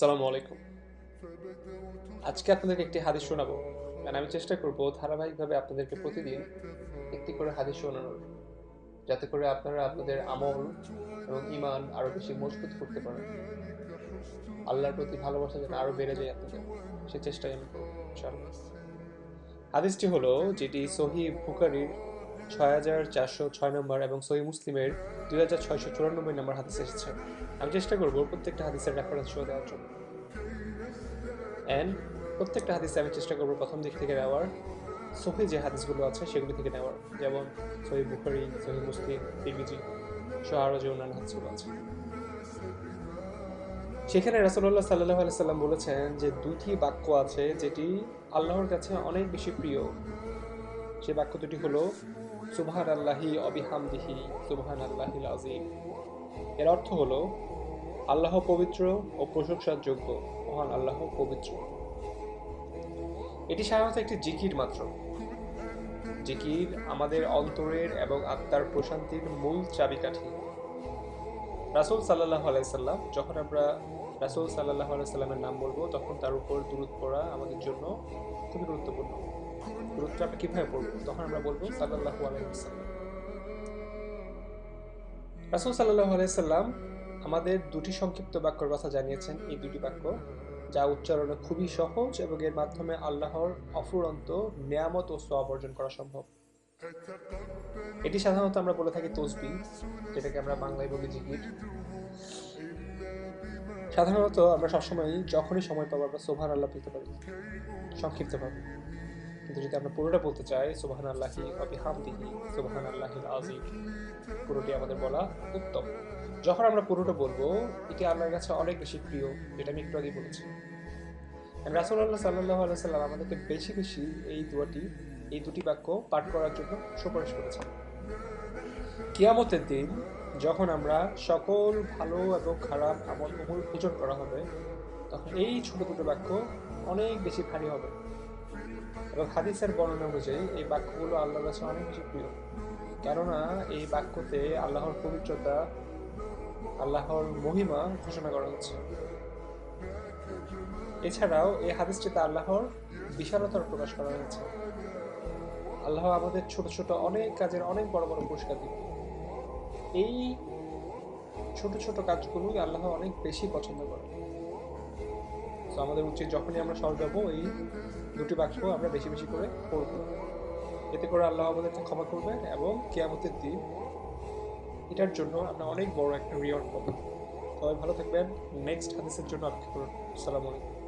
সালামু আলাইকুম। আজকে আপনাদেরকে একটি হাদিস শোনাবো। মানে আমি চেষ্টা করব ধারাবাহিকভাবে আপনাদেরকে প্রতিদিন একটি করে হাদিস শোনানোর, যাতে করে আপনারা আপনাদের আমল এবং ইমান আরও বেশি মজবুত করতে পারেন। আল্লাহর প্রতি ভালোবাসা যেন আরও বেড়ে যায় আপনাদের, সে চেষ্টাই আমি হাদিসটি হলো, যেটি সহি বুখারির ছয় হাজার চারশো ছয় নম্বর এবং সহি মুসলিমের দুই হাজার ছয়শো চুরানব্বই নম্বর হাদিস এসেছে। আমি চেষ্টা করব প্রত্যেকটা হাদিসের রেফারেন্স শো দেওয়ার জন্য। অ্যান্ড প্রত্যেকটা হাদিসে আমি চেষ্টা করব প্রথম দিক থেকে নেওয়ার। সহি যে হাদিসগুলো আছে সেগুলি থেকে নেওয়ার। যেমন সহি বুখারি, সহি মুসলিম, তিরমিজি সহ আরও যে অন্যান্য হাদিসগুলো আছে। সেখানে রাসুল্লাহ সাল্লাহ আলাইসাল্লাম বলেছেন যে দুইটি বাক্য আছে যেটি আল্লাহর কাছে অনেক বেশি প্রিয়। সে বাক্য দুটি হলো সুবহান আল্লাহি অবিহামদিহি সুবহান আল্লাহিল আজিম এর অর্থ হলো, আল্লাহ পবিত্র ও প্রশংসার যোগ্য মহান আল্লাহ পবিত্র। এটি সাধারণত একটি জিকির মাত্র। জিকির আমাদের অন্তরের এবং আত্মার প্রশান্তির মূল চাবিকাঠি। রাসুল সাল্লাহ আলাইসাল্লাম যখন আমরা রাসুল সাল্লাহ আলাইসাল্লামের নাম বলব, তখন তার উপর দূরত পড়া আমাদের জন্য খুবই গুরুত্বপূর্ণ। দূরত্ব আমরা কীভাবে পড়ব? তখন আমরা বলব সাল্লাহ আলাইসাল্লাম রাসুল সাল্লাহ আলাইসাল্লাম আমাদের দুটি সংক্ষিপ্ত বাক্যর কথা জানিয়েছেন, এই দুটি বাক্য, যা উচ্চারণে খুবই সহজ এবং এর মাধ্যমে আল্লাহর অফুরন্ত নিয়ামত ও সব অর্জন করা সম্ভব। এটি সাধারণত আমরা বলে থাকি তসবি, যেটাকে আমরা বাংলায় বলি জিকির। সাধারণত আমরা সবসময় যখনই সময় পাবো আমরা সোভার আল্লাহ পেতে পারি, সংক্ষিপ্তভাবে। কিন্তু যদি আমরা পুরোটা বলতে চাই সুবাহান আল্লাহি অবি হামদিহি সুবাহান আল্লাহিল আজিম পুরোটি আমাদের বলা উত্তম। যখন আমরা পুরোটা বলব, এটি আল্লাহর কাছে অনেক বেশি প্রিয়, যেটা আমি একটু আগেই বলেছি। রাসুল্লাহ সাল্লাহ আল্লাহ সাল্লাম আমাদেরকে বেশি বেশি এই দুয়াটি, এই দুটি বাক্য পাঠ করার জন্য সুপারিশ করেছেন। কিয়ামতের দিন যখন আমরা সকল ভালো এবং খারাপ আমল সমূল ওজন করা হবে, তখন এই ছোট দুটো বাক্য অনেক বেশি ভারী হবে। এবং হাদিসের বর্ণনা অনুযায়ী এই বাক্যগুলো আল্লাহর কাছে অনেক বেশি প্রিয়। কেননা এই বাক্যতে আল্লাহর পবিত্রতা, আল্লাহর মহিমা ঘোষণা করা হচ্ছে। এছাড়াও এই হাদিসটিতে আল্লাহর বিশালতার প্রকাশ করা হয়েছে। আল্লাহ আমাদের ছোট ছোট অনেক কাজের অনেক বড় বড় পুরস্কার দিবে এই ছোট ছোট কাজগুলোই আল্লাহ অনেক বেশি পছন্দ করে তো আমাদের উচিত যখনই আমরা সর যাব এই দুটি বাক্য আমরা বেশি বেশি করে পড়ব। এতে করে আল্লাহ আমাদেরকে ক্ষমা করবেন এবং কেয়ামতের দিন এটার জন্য আমরা অনেক বড় একটা রিওয়ার্ড পাবো। সবাই ভালো থাকবেন। নেক্সট হাদিসের জন্য অপেক্ষা করুন। আসসালামু আলাইকুম।